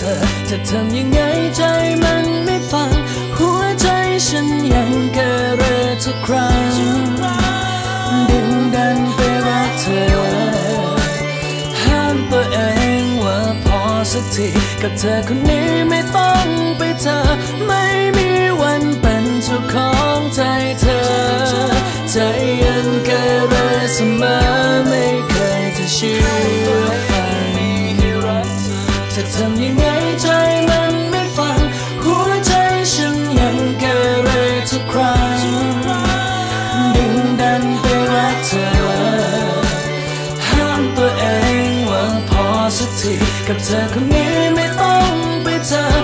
จะทำยังไงใจมันไม่ฟัง หัวใจฉันยังเกเรทุกครั้งดึงดันไปรักเธอ ห้ามตัวเองว่าพอสักทีกับเธอคนนี้ไม่ต้องไปเธอ ไม่มีวันเป็นเจ้าของใจเธอใจ ทำยังไงใจมันไม่ฟัง หัวใจฉันยังเกเรทุกครั้งดึงดันไปรักเธอ ห้ามตัวเองว่าพอสักทีกับเธอคนนี้ไม่ต้องไปเจอ